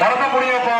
நடத்த முடியும்ப்பா